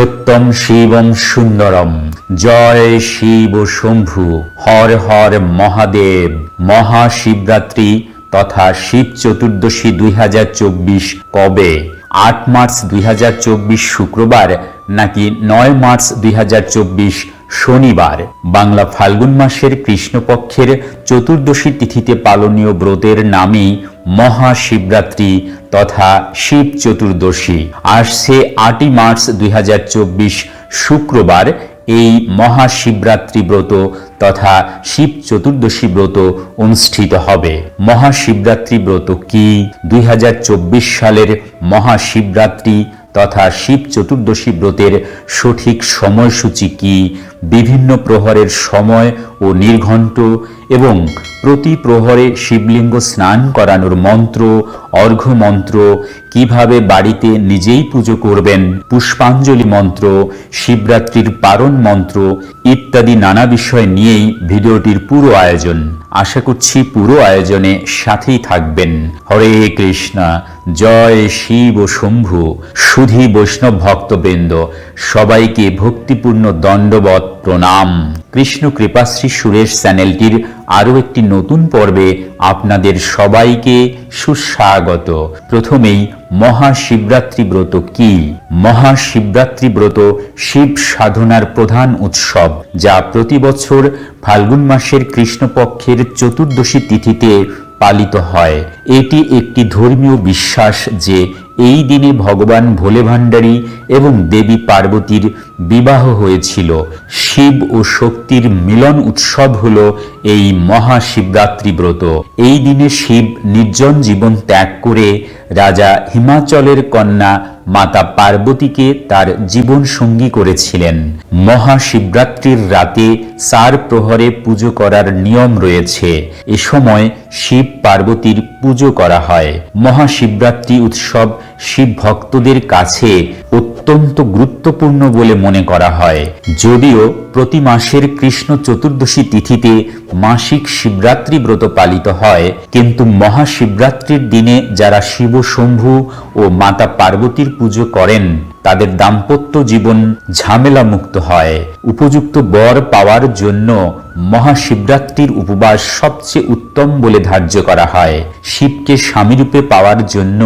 সত্যম শিবম সুন্দরম। জয় শিব শম্ভু। হর হর মহাদেব। মহাশিবরাত্রি তথা শিব চতুর্দশী দুই হাজার চব্বিশ কবে? আট মার্চ দুই হাজার চব্বিশ শুক্রবার নাকি নয় মার্চ দুই হাজার চব্বিশ শনিবার? বাংলা ফাল্গুন মাসের কৃষ্ণপক্ষের চতুর্দশী তিথিতে পালনীয় ব্রতের নামই মহাশিবরাত্রি তথা শিব চতুর্দশী আসছে আটই মার্চ দুই হাজার চব্বিশ শুক্রবার। এই মহাশিবরাত্রি ব্রত তথা শিব চতুর্দশী ব্রত অনুষ্ঠিত হবে। মহাশিবরাত্রি ব্রত কি? দুই হাজার চব্বিশ সালের মহাশিবরাত্রি তথা শিব চতুর্দশী ব্রতের সঠিক সময়সূচি কি? বিভিন্ন প্রহরের সময় ও নির্ঘণ্ট এবং প্রতি প্রহরে শিবলিঙ্গ স্নান করানোর মন্ত্র, অর্ঘ্য মন্ত্র, কীভাবে বাড়িতে নিজেই পুজো করবেন, পুষ্পাঞ্জলি মন্ত্র, শিবরাত্রির পারণ মন্ত্র ইত্যাদি নানা বিষয় নিয়েই ভিডিওটির পুরো আয়োজন। আশা করছি পুরো আয়োজনে সাথেই থাকবেন। হরে কৃষ্ণা, জয় শিব শম্ভু। সুধী বৈষ্ণব ভক্তবৃন্দ, সবাইকে ভক্তিপূর্ণ দণ্ডবত প্রণাম। কৃষ্ণ কৃপাশ্রী সুরেশ চ্যানেলটির আরও একটি নতুন পর্বে আপনাদের সবাইকে সুস্বাগত। প্রথমেই মহাশিবরাত্রি ব্রত কি? মহাশিবরাত্রি ব্রত শিব সাধনার প্রধান উৎসব, যা প্রতি বছর ফাল্গুন মাসের কৃষ্ণপক্ষের চতুর্দশী তিথিতে পালিত হয়। এটি একটি ধর্মীয় বিশ্বাস যে এই দিনে ভগবান ভোলে ভাণ্ডারী এবং দেবী পার্বতীর বিবাহ হয়েছিল। শিব ও শক্তির মিলন উৎসব হল এই মহাশিবরাত্রি ব্রত। এই দিনে শিব নির্জন জীবন ত্যাগ করে রাজা হিমাচলের কন্যা মাতা পার্বতীকে তার জীবন সঙ্গী করেছিলেন। মহাশিবরাত্রির রাতে চার প্রহরে পুজো করার নিয়ম রয়েছে। এ সময় শিব পার্বতীর পুজো করা হয়। মহাশিবরাত্রি উৎসব শিব ভক্তদের কাছে অত্যন্ত গুরুত্বপূর্ণ বলে মনে করা হয়। যদিও প্রতি মাসের কৃষ্ণ চতুর্দশী তিথিতে মাসিক শিবরাত্রি ব্রত পালিত হয়, কিন্তু মহাশিবরাত্রির দিনে যারা শিব শম্ভু ও মাতা পার্বতীর পুজো করেন, তাদের দাম্পত্য জীবন ঝামেলা মুক্ত হয়। উপযুক্ত বর পাওয়ার জন্য মহাশিবরাত্রির উপবাস সবচেয়ে উত্তম বলে ধার্য করা হয়। শিবকে স্বামীরূপে পাওয়ার জন্য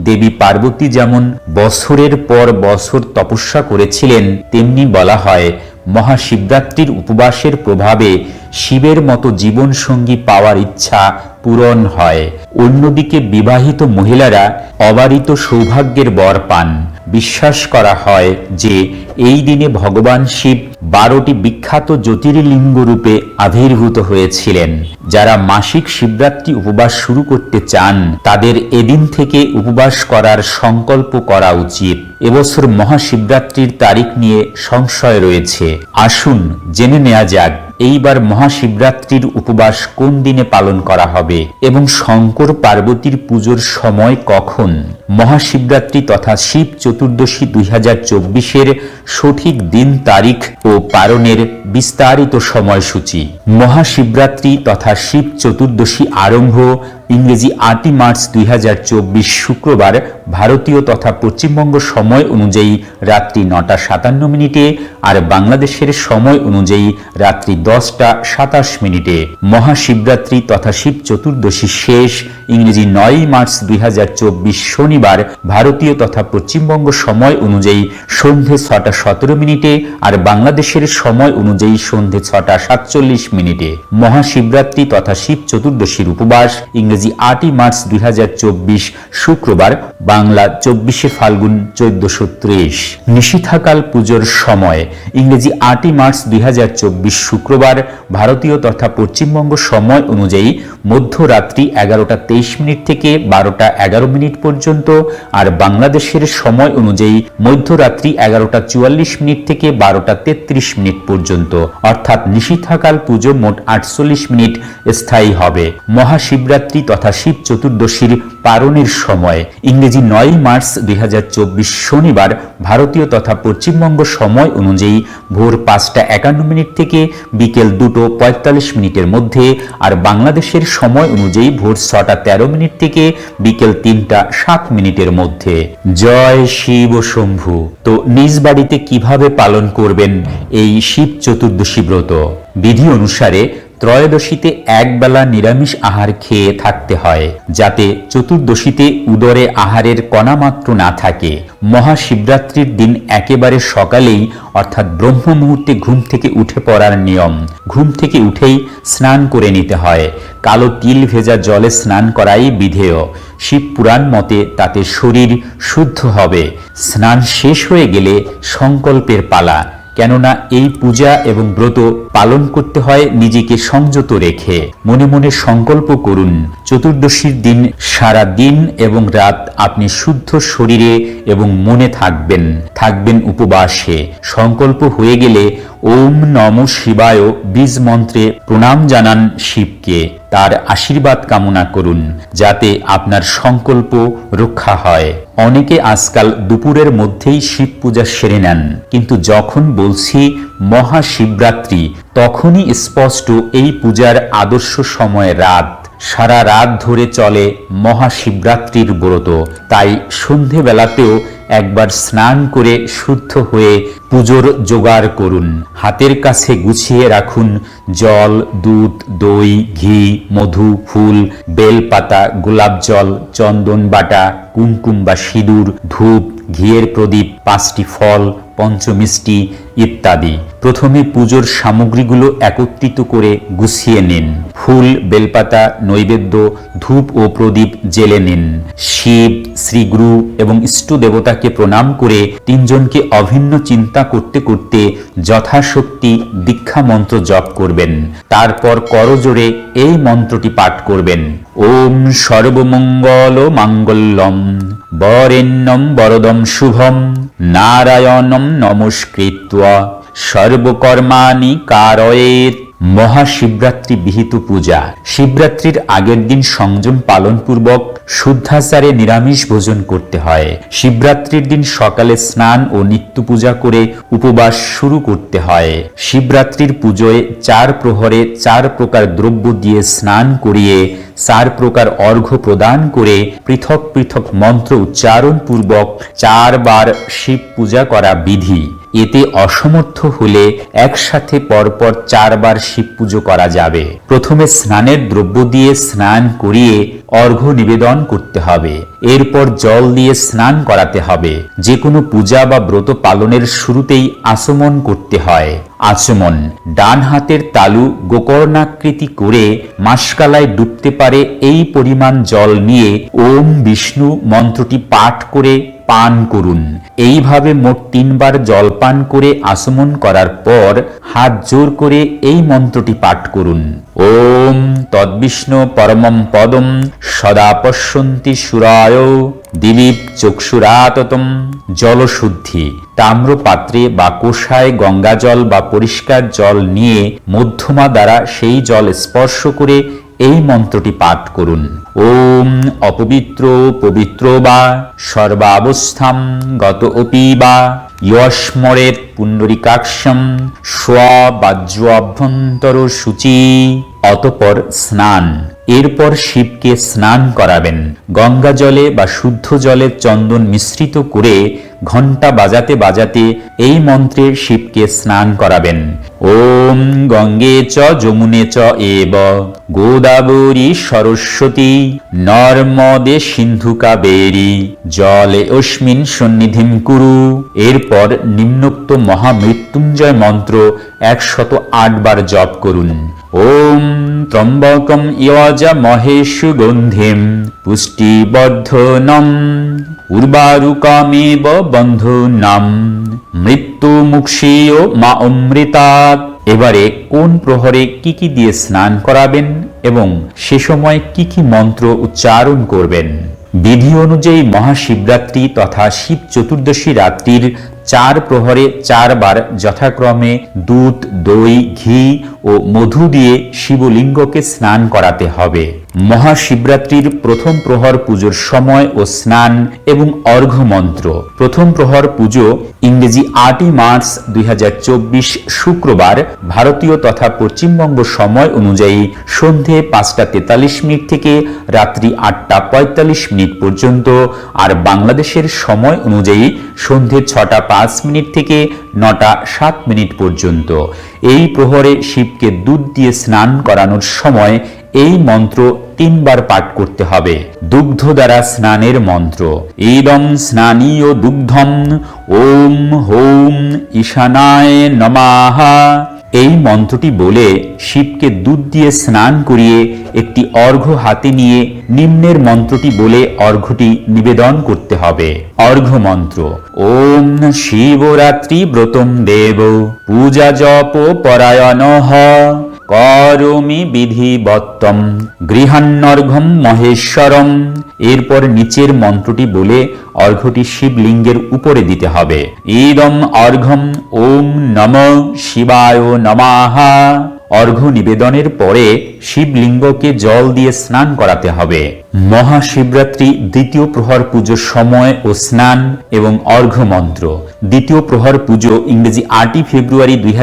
দেবী পার্বতী যেমন বছরের পর বছর তপস্যা করেছিলেন, তেমনি বলা হয় মহাশিবরাত্রির উপবাসের প্রভাবে শিবের মতো জীবনসঙ্গী পাওয়ার ইচ্ছা পূরণ হয়। অন্যদিকে বিবাহিত মহিলারা অবারিত সৌভাগ্যের বর পান। বিশ্বাস করা হয় যে এই দিনে ভগবান শিব বারোটি বিখ্যাত জ্যোতির্লিঙ্গ রূপে আবির্ভূত হয়েছিলেন। যারা মাসিক শিবরাত্রি উপবাস শুরু করতে চান, তাদের এদিন থেকে উপবাস করার সংকল্প করা উচিত। এবছর মহাশিবরাত্রির তারিখ নিয়ে সংশয় রয়েছে। আসুন জেনে নেওয়া যাক এইবার মহাশিবরাত্রির উপবাস কোন দিনে পালন করা হবে এবং শঙ্কর পার্বতীর পুজোর সময় কখন? মহাশিবরাত্রি তথা শিব চতুর্দশী দুই হাজার চব্বিশের সঠিক দিন তারিখ ও পালনের বিস্তারিত সময়সূচি। মহাশিবরাত্রি তথা শিব চতুর্দশী আরম্ভ ইংরেজি আটই মার্চ দুই হাজার চব্বিশ শুক্রবার ভারতীয় তথা পশ্চিমবঙ্গ সময় অনুযায়ী রাত্রি নটা সাতান্ন মিনিটে আর বাংলাদেশের সময় অনুযায়ী রাত্রি দশটা সাতাশ মিনিটে। মহাশিবরাত্রি তথা শিব চতুর্দশী শেষ। ইংরেজি নয়ই মার্চ দুই হাজার চব্বিশ শনিবার ভারতীয় তথা পশ্চিমবঙ্গ সময় অনুযায়ী সন্ধে ছটা সতেরো মিনিটে আর বাংলাদেশের সময় অনুযায়ী সন্ধে ছটা সাতচল্লিশ মিনিটে। মহাশিবরাত্রি তথা শিব চতুর্দশীর উপবাস। ইংরেজি আটই মার্চ দুই হাজার চব্বিশ শুক্রবার, বাংলা চব্বিশে ফাল্গুন চোদ্দশো ত্রিশ। নিশীথাকাল পুজোর সময়, ইংরেজি আটই মার্চ দুই শুক্রবার, ভারতীয় তথা পশ্চিমবঙ্গ সময় অনুযায়ী মধ্যরাত্রি এগারোটা তেইশ মিনিট থেকে বারোটা এগারো মিনিট পর্যন্ত আর বাংলাদেশের সময় অনুযায়ী মধ্যরাত্রি এগারোটা চুয়াল্লিশ মিনিট থেকে বারোটা তেত্রিশ মিনিট পর্যন্ত। অর্থাৎ নিশীথাকাল পুজো মোট আটচল্লিশ মিনিট স্থায়ী হবে। মহাশিবরাত্রি তথা শিব চতুর্দশীর পারণের সময়। ইংরেজি নয় মার্চ দুই শনিবার ভারতীয় তথা পশ্চিমবঙ্গ সময় অনুযায়ী ভোর পাঁচটা একান্ন মিনিট থেকে বিকেল দুটো পঁয়তাল্লিশ মিনিটের মধ্যে আর বাংলাদেশের সময় অনুযায়ী ভোর ছটা তেরো মিনিট থেকে বিকেল তিনটা সাত মিনিটের মধ্যে। জয় শিব শম্ভু। তো নিজ বাড়িতে কীভাবে পালন করবেন এই শিব চতুর্দশী ব্রত? বিধি অনুসারে ত্রয়োদশীতে একবেলা নিরামিষ আহার খেয়ে থাকতে হয়, যাতে চতুর্দশীতে উদরে আহারের কণামাত্র না থাকে। মহাশিবরাত্রির দিন একেবারে সকালেই, অর্থাৎ ব্রহ্ম মুহূর্তে ঘুম থেকে উঠে পড়ার নিয়ম। ঘুম থেকে উঠেই স্নান করে নিতে হয়। কালো তিল ভেজা জলে স্নান করাই বিধেয়। শিব পুরাণ মতে তাতে শরীর শুদ্ধ হবে। স্নান শেষ হয়ে গেলে সংকল্পের পালা। কেননা এই পূজা এবং ব্রত পালন করতে হয় নিজেকে সংযত রেখে। মনে মনে সংকল্প করুন, চতুর্দশীর দিন সারা দিন এবং রাত আপনি শুদ্ধ শরীরে এবং মনে থাকবেন থাকবেন উপবাসে। সংকল্প হয়ে গেলে ওম নম শিবায় বীজ মন্ত্রে প্রণাম জানান শিবকে। তার আশীর্বাদ কামনা করুন, যাতে আপনার সংকল্প রক্ষা হয়। অনেকে আজকাল দুপুরের মধ্যেই শিব পূজা সেরে নেন, কিন্তু যখন বলছি মহাশিবরাত্রি, তখনই স্পষ্ট এই পূজার আদর্শ সময় রাত। সারা রাত ধরে চলে মহাশিবরাত্রির ব্রত, তাই সন্ধেবেলাতেও একবার স্নান করে শুদ্ধ হয়ে পুজোর জোগাড় করুন। হাতের কাছে গুছিয়ে রাখুন জল, দুধ, দই, ঘি, মধু, ফুল, বেলপাতা, গোলাপ জল, চন্দন বাটা, কুমকুম বা সিঁদুর, ধূপ, ঘিয়ের প্রদীপ, পাঁচটি ফল পঞ্চমিষ্টি ইত্যাদি। প্রথমে পুজোর সামগ্রীগুলো একত্রিত করে গুছিয়ে নিন। ফুল, বেলপাতা, নৈবেদ্য, ধূপ ও প্রদীপ জেলে নিন। শিব, শ্রীগুরু এবং ইষ্ট দেবতাকে প্রণাম করে তিনজনকে অভিন্ন চিন্তা করতে করতে যথাশক্তি দীক্ষা মন্ত্র জপ করবেন। তারপর করজোড়ে এই মন্ত্রটি পাঠ করবেন। ওম সর্বমঙ্গল মাঙ্গল্যম বরেণ্যম বরদম শুভম। নারায়ণম নমস্কৃত্য সর্বকর্মাণি কারয়েত। মহাশিবরাত্রি বিহিত পূজা। শিবরাত্রির আগের দিন সংযম পালনপূর্বক শুদ্ধাচারে নিরামিষ ভোজন করতে হয়। শিবরাত্রির দিন সকালে স্নান ও নিত্য পূজা করে উপবাস শুরু করতে হয়। শিবরাত্রির পুজোয় চার প্রহরে চার প্রকার দ্রব্য দিয়ে স্নান করিয়ে, চার প্রকার অর্ঘ্য প্রদান করে পৃথক পৃথক মন্ত্র উচ্চারণ পূর্বক চারবার শিব পূজা করা বিধি। এতে অসমর্থ হলে একসাথে পরপর চারবার শিব পুজো করা যাবে। প্রথমে স্নানের দ্রব্য দিয়ে স্নান করিয়ে অর্ঘ্য নিবেদন করতে হবে। এরপর জল দিয়ে স্নান করাতে হবে। যে কোনো পূজা বা ব্রত পালনের শুরুতেই আচমন করতে হয়। আচমন, ডান হাতের তালু গোকর্ণাকৃতি করে মাসকালায় ডুবতে পারে এই পরিমাণ জল নিয়ে ওম বিষ্ণু মন্ত্রটি পাঠ করে পান করুন। এইভাবে মোট তিনবার জল পান করে আসমন করার পর হাত জোর করে এই মন্ত্রটি পাঠ করুন। ওম তদ্বিষ্ণু পরমম পদম সদা পশ্যন্তি সুরায় দিলীপ চক্ষুরাততম জলশুদ্ধি। তাম্র পাত্রে বা কোষায় গঙ্গা জল বা পরিষ্কার জল নিয়ে মধ্যমা দ্বারা সেই জল স্পর্শ করে এই মন্ত্রটি পাঠ করুন। ওম অপবিত্র পবিত্র বা সর্বাবস্থাম গত অপি বা ইয়স্মরেত পুণ্ডরিকাক্ষম স্ব বাজ্য অভ্যন্তর সূচি অতপর স্নান। এরপর শিবকে স্নান করাবেন। গঙ্গা জলে বা শুদ্ধ জলে চন্দন মিশ্রিত করে ঘণ্টা বাজাতে বাজাতে এই মন্ত্রে শিবকে স্নান করাবেন। ওম গঙ্গে চ, যমুনে চ এব গোদাবরী সরস্বতী, নর্মদে সিন্ধু কাবেরী, জলে অস্মিন সন্নিধিম কুরু। এরপর নিম্নোক্ত মহামৃত্যুঞ্জয় মন্ত্র একশত বার জপ করুন। ত্রম্বকম ইয়জা মহেশু গন্ধিম পুষ্টিবর্ধনম উর্বারুকামেব বন্ধু নাম মৃত্যু মা অমৃতাৎ এবারে কোন প্রহরে কি কি দিয়ে স্নান করাবেন এবং সে সময় কি কি মন্ত্র উচ্চারণ করবেন? বিধি অনুযায়ী মহাশিবরাত্রি তথা শিব চতুর্দশী রাত্রির চার প্রহরে চারবার যথাক্রমে দুধ দই ঘি ও মধু দিয়ে শিবলিঙ্গকে স্নান করাতে হবে। মহাশিবরাত্রির প্রথম প্রহর পুজোর সময় ও স্নান এবং অর্ঘ্য মন্ত্র প্রথম প্রহর পুজো ইংরেজি আটই মার্চ দুই হাজার চব্বিশ শুক্রবার ভারতীয় তথা পশ্চিমবঙ্গ সময় অনুযায়ী সন্ধে পাঁচটা তেতাল্লিশ মিনিট থেকে রাত্রি আটটা পঁয়তাল্লিশ মিনিট পর্যন্ত আর বাংলাদেশের সময় অনুযায়ী সন্ধে ছটা পাঁচ মিনিট থেকে নটা সাত মিনিট পর্যন্ত। এই প্রহরে শিবকে দুধ দিয়ে স্নান করানোর সময় এই মন্ত্র তিনবার পাঠ করতে হবে। দুগ্ধ দ্বারা স্নানের মন্ত্র। ইদম স্নানীয় দুগ্ধম, ওম হোম ঈশানায় নমাহা। এই মন্ত্রটি বলে শিবকে দুধ দিয়ে স্নান করিয়ে একটি অর্ঘ্য হাতে নিয়ে নিম্নের মন্ত্রটি বলে অর্ঘ্যটি নিবেদন করতে হবে। অর্ঘ্য মন্ত্র, ওম শিবরাত্রি ব্রতম দেব, পূজা জপ পরায়ণ। করমি বিধিবত্তম গৃহান্নর্ঘম মহেশ্বরম। এরপর নিচের মন্ত্রটি বলে অর্ঘ্যটি শিবলিঙ্গের উপরে দিতে হবে। ইদম অর্ঘম ওম নম শিবায় নমাহা অর্ঘ্য নিবেদনের পরে শিবলিঙ্গকে জল দিয়ে স্নান করাতে হবে। মহাশিবরাত্রি দ্বিতীয় প্রহর পুজোর সময় ও স্নান এবং অর্ঘ্য মন্ত্র দ্বিতীয় প্রহর পুজো ইংরেজি আটই ফেব্রুয়ারি দুই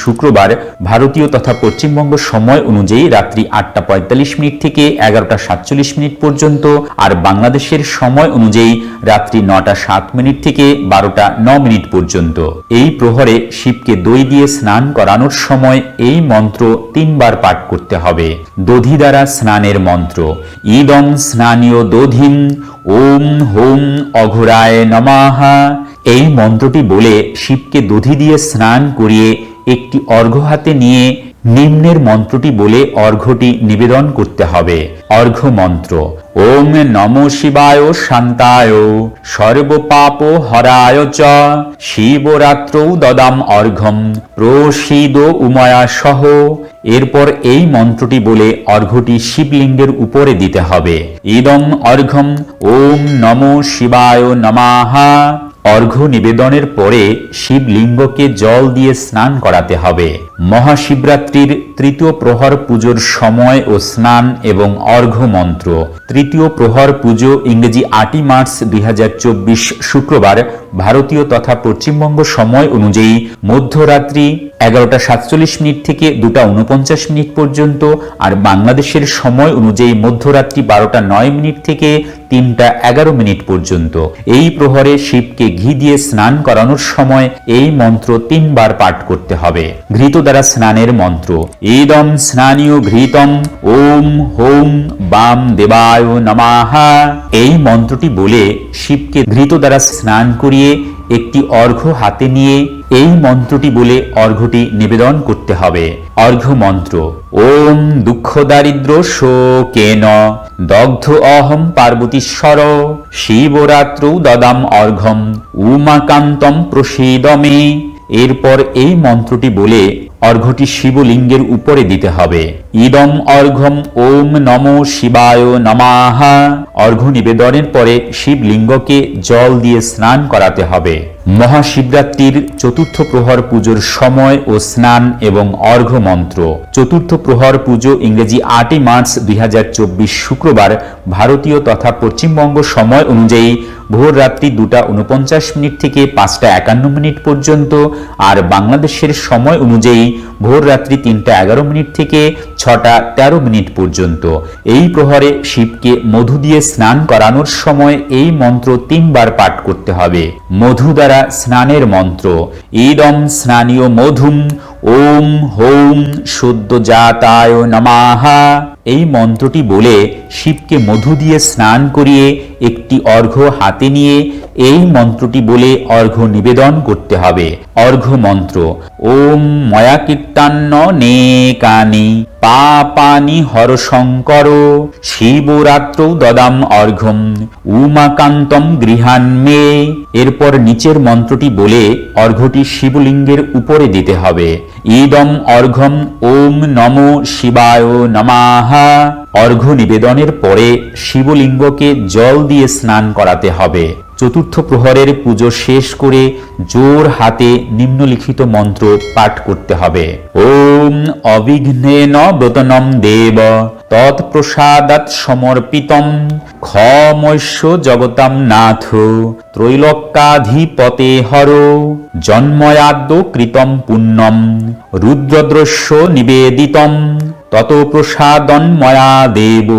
শুক্রবার ভারতীয় তথা পশ্চিমবঙ্গ সময় অনুযায়ী রাত্রি আটটা পঁয়তাল্লিশ মিনিট থেকে এগারোটা সাতচল্লিশ মিনিট পর্যন্ত আর বাংলাদেশের সময় অনুযায়ী রাত্রি নটা সাত মিনিট থেকে বারোটা ন মিনিট পর্যন্ত। এই প্রহরে শিবকে দই দিয়ে স্নান করানোর সময় এই মন্ত্র তিনবার পাঠ করতে হবে দধি দ্বারা স্নানের মন্ত্র। ইদম স্নানীয় দধিম ওম হোম অঘোরায় নমাহা। এই মন্ত্রটি বলে শিবকে দধি দিয়ে স্নান করিয়ে একটি অর্ঘ্য হাতে নিয়ে নিম্নের মন্ত্রটি বলে অর্ঘ্যটি নিবেদন করতে হবে। অর্ঘ্য মন্ত্র, ওম নম শিবায় শান্তায়, সর্বপাপ হরায় চ, শিবরাত্রৌ দদাম অর্ঘ্যম প্রসীদ উময়া সহ। এরপর এই মন্ত্রটি বলে অর্ঘ্যটি শিবলিঙ্গের উপরে দিতে হবে। ইদম অর্ঘ্যম ওম নম শিবায় নমাহা। অর্ঘ্য নিবেদনের পরে শিবলিঙ্গকে জল দিয়ে স্নান করাতে হবে। মহাশিবরাত্রির তৃতীয় প্রহর পুজোর সময় ও স্নান এবং অর্ঘ্য মন্ত্র। তৃতীয় প্রহর পুজো ইংরেজি আটই মার্চ দুই শুক্রবার ভারতীয় তথা পশ্চিমবঙ্গ সময় অনুযায়ী মধ্যরাত্রি এগারোটা সাতচল্লিশ মিনিট থেকে দুটা উনপঞ্চাশ মিনিট পর্যন্ত আর বাংলাদেশের সময় অনুযায়ী মধ্যরাত্রি বারোটা নয় মিনিট থেকে তিনটা এগারো মিনিট পর্যন্ত। এই প্রহরে শিবকে ঘি দিয়ে স্নান করানোর সময় এই মন্ত্র তিনবার পাঠ করতে হবে। ঘৃত দ্বারা স্নানের মন্ত্র ইদম স্নানীয় ঘৃতম, ওম হোম বাম দেবায় নমাহা। এই মন্ত্রটি বলে শিবকে ঘৃত দ্বারা স্নান করিয়ে একটি অর্ঘ্য হাতে নিয়ে এই মন্ত্রটি বলে অর্ঘ্যটি নিবেদন করতে হবে। অর্ঘ্য মন্ত্র ওম দুঃখ দারিদ্র শোকেন দগ্ধ অহম পার্বতীশ্বর। শিবরাত্র দদাম অর্ঘম উমাকান্তম প্রসীদমে। এরপর এই মন্ত্রটি বলে অর্ঘ্যটি শিবলিঙ্গের উপরে দিতে হবে। ইদম অর্ঘম ওম নম শিবায় নমাহা। অর্ঘ্য নিবেদনের পরে শিবলিঙ্গকে জল দিয়ে স্নান করাতে হবে। মহাশিবরাত্রির চতুর্থ প্রহর পুজোর সময় ও স্নান এবং অর্ঘ্য মন্ত্র। চতুর্থ প্রহর পুজো ইংরেজি আটই মার্চ দুই শুক্রবার ভারতীয় তথা পশ্চিমবঙ্গ সময় অনুযায়ী ভোর রাত্রি দুটা উনপঞ্চাশ মিনিট থেকে পাঁচটা একান্ন মিনিট পর্যন্ত আর বাংলাদেশের সময় অনুযায়ী ভোর রাত্রি তিনটা এগারো মিনিট থেকে ছটা তেরো মিনিট পর্যন্ত। এই প্রহরে শিবকে মধু দিয়ে স্নান করানোর সময় এই মন্ত্র তিনবার পাঠ করতে হবে। মধু দ্বারা স্নানের মন্ত্র, ইদম স্নানীয় মধুম, ওম হোম শুদ্ধ জাতায় নমাহা। এই মন্ত্রটি বলে শিবকে মধু দিয়ে স্নান করিয়ে একটি অর্ঘ্য হাতে নিয়ে এই মন্ত্রটি বলে অর্ঘ্য নিবেদন করতে হবে। অর্ঘ্য মন্ত্র ওম ময়া কীর্তান্ন নে কানি পাপানি হরশঙ্কর শিবরাত্র দদাম অর্ঘ্যম উমাকান্তম গৃহান মে এরপর নিচের মন্ত্রটি বলে অর্ঘ্যটি শিবলিঙ্গের উপরে দিতে হবে। ইদম অর্ঘ্যম ওম নম শিবায় নমাহা। অর্ঘ্য নিবেদনের পরে শিবলিঙ্গকে জল দিয়ে স্নান করাতে হবে। চতুর্থ প্রহরের পুজো শেষ করে জোর হাতে নিম্নলিখিত মন্ত্র পাঠ করতে হবে। ওম অবিঘ্নেন ব্রতনম দেব তৎপ্রসাদাৎ সমর্পিতম ক্ষমৈশ্য জগতাম নাথ, ত্রৈলোক্যাধিপতে হর, জন্ময়াদ্য কৃতম পুণ্যম রুদ্রদ্রস্য নিবেদিতম, তত প্রসাদন ময়া দেব।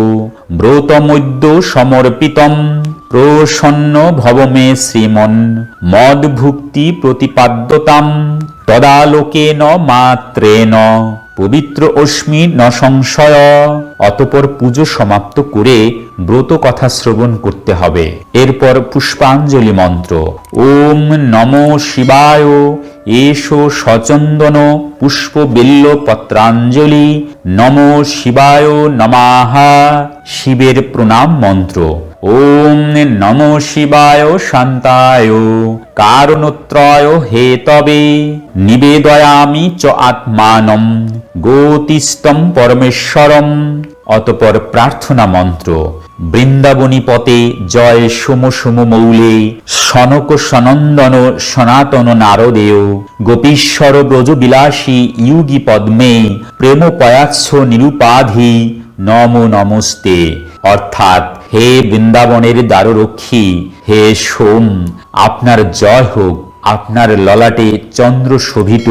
ব্রতমৈদ্য সমর্পিতম প্রসন্ন ভবমে শ্রীমন। মদভুক্তি প্রতিপাদ্যতাম। তদালোকেন মাত্রেন পবিত্র অস্মি ন সংশয় অতপর পুজো সমাপ্ত করে ব্রত কথা শ্রবণ করতে হবে। এরপর পুষ্পাঞ্জলি মন্ত্র। ওম নম শিবায়। এসো সচন্দন পুষ্প বিল্ল পত্রাঞ্জলি। নম শিবায় নমাহা শিবের প্রণাম মন্ত্র। ওম নম শিবায় শান্তায়। কারণত্রয় হে তবে, নিবেদয়ামি চ আত্মানম গতিস্তম পরমেশ্বরম। অতপর প্রার্থনা মন্ত্র, বৃন্দাবনী পতে জয় সোম সোম মৌলে, সনক সনন্দন সনাতন নারদেয়। গোপীশ্বর ব্রজ বিলাসী ইউগি পদ্মে প্রেম পয়াচ্ছ নিরুপাধি, নম নমস্তে। অর্থাৎ হে বৃন্দাবনের দ্বাররক্ষী, হে সোম, আপনার জয় হোক, আপনার ললাটে চন্দ্র শোভিত,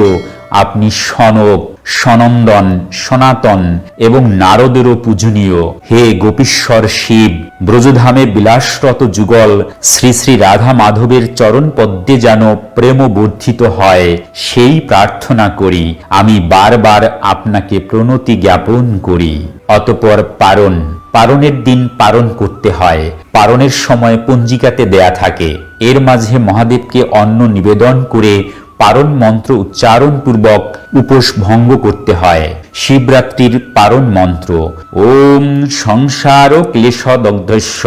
আপনি সনক, সনন্দন, সনাতন এবং নারদেরও পূজনীয়। হে গোপীশ্বর শিব, ব্রজধামে বিলাসরত যুগল, শ্রী শ্রী রাধা মাধবের চরণ পদ্মে যেন প্রেম বর্ধিত হয়, সেই প্রার্থনা করি, আমি বারবার আপনাকে প্রণতি জ্ঞাপন করি। অতপর পারণ। পারণের দিন পারণ করতে হয়। পারণের সময় পঞ্জিকাতে দেয়া থাকে। এর মাঝে মহাদেবকে অন্ন নিবেদন করে পারণ মন্ত্র উচ্চারণ পূর্বক উপোস ভঙ্গ করতে হয়। শিবরাত্রির পারণ মন্ত্র, ওম সংসার ক্লেশ দগ্ধস্য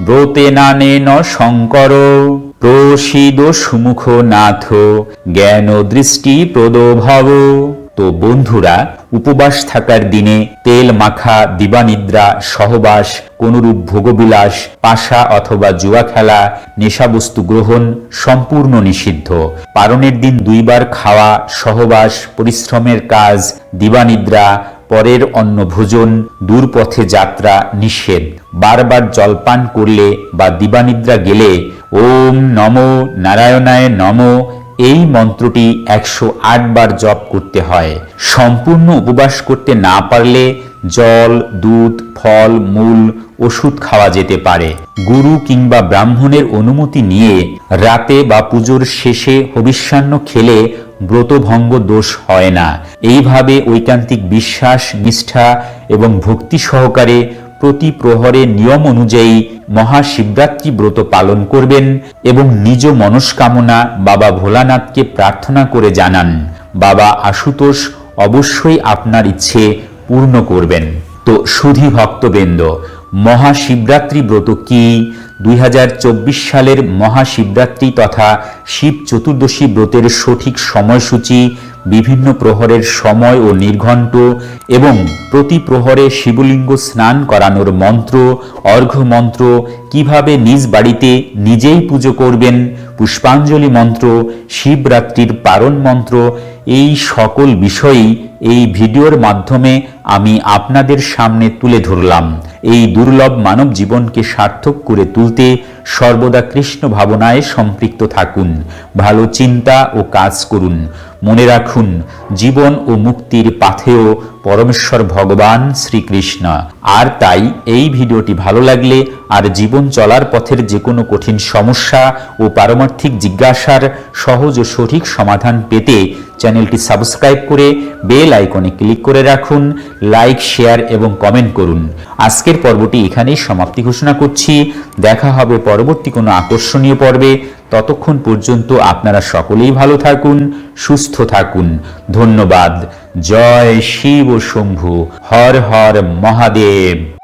ব্রতেনানেন শঙ্কর, প্রসিদ সুমুখ নাথ, জ্ঞান দৃষ্টি প্রদভব। তো বন্ধুরা, উপবাস থাকার দিনে তেল মাখা, দিবানিদ্রা, সহবাস, কোনরূপ ভোগবিলাস, পাশা অথবা জুয়া খেলা, নেশাবস্তু গ্রহণ সম্পূর্ণ নিষিদ্ধ। পারণের দিন দুইবার খাওয়া, সহবাস, পরিশ্রমের কাজ, দিবানিদ্রা, পরের অন্ন ভোজন, দূরপথে যাত্রা নিষেধ। বারবার জলপান করলে বা দিবানিদ্রা গেলে, ওম নম নারায়ণায় নম এই মন্ত্রটি একশো আট বার জপ করতে হয়। সম্পূর্ণ উপবাস করতে না পারলে জল, দুধ, ফল, মূল, ওষুধ খাওয়া যেতে পারে। গুরু কিংবা ব্রাহ্মণের অনুমতি নিয়ে রাতে বা পুজোর শেষে হবিষ্যান্ন খেলে ব্রতভঙ্গ দোষ হয় না। এইভাবে ঐকান্তিক বিশ্বাস, নিষ্ঠা এবং ভক্তি সহকারে প্রতি প্রহরে নিয়ম অনুযায়ী মহাশিবরাত্রি ব্রত পালন করবেন এবং নিজ মনস্কামনা বাবা ভোলানাথকে প্রার্থনা করে জানান, বাবা আশুতোষ, অবশ্যই আপনার ইচ্ছে পূর্ণ করবেন। তো সুধী ভক্তবৃন্দ মহাশিবরাত্রি ব্রত কি? দুই হাজার চব্বিশ সালের মহাশিবরাত্রি তথা শিব চতুর্দশী ব্রতের সঠিক সময়সূচি, বিভিন্ন প্রহরের সময় ও নির্ঘণ্ট এবং প্রতি প্রহরে শিবলিঙ্গ স্নান করানোর মন্ত্র, অর্ঘ্য মন্ত্র, কীভাবে নিজ বাড়িতে নিজেই পুজো করবেন, পুষ্পাঞ্জলি মন্ত্র, শিবরাত্রির পারণ মন্ত্র, এই সকল বিষয়ই এই ভিডিওর মাধ্যমে আমি আপনাদের সামনে তুলে ধরলাম। এই দুর্লভ মানব জীবনকে সার্থক করে তুলতে সর্বদা কৃষ্ণ ভাবনায় সম্পৃক্ত থাকুন, ভালো চিন্তা ও কাজ করুন। মনে রাখুন, জীবন ও মুক্তির পাথেও পরমেশ্বর ভগবান শ্রীকৃষ্ণ। আর তাই এই ভিডিওটি ভালো লাগলে আর জীবন চলার পথের যে কোনো কঠিন সমস্যা ও পারমার্থিক জিজ্ঞাসার সহজ ও সঠিক সমাধান পেতে চ্যানেলটি সাবস্ক্রাইব করে বেল আইকনে ক্লিক করে রাখুন, লাইক, শেয়ার এবং কমেন্ট করুন। আজকের পর্বটি এখানেই সমাপ্তি ঘোষণা করছি। দেখা হবে পরবর্তী কোনো আকর্ষণীয় পর্বে, ততক্ষণ পর্যন্ত আপনারা সকলেই ভালো থাকুন, সুস্থ থাকুন। ধন্যবাদ। জয় শিব শম্ভু। হর হর মহাদেব।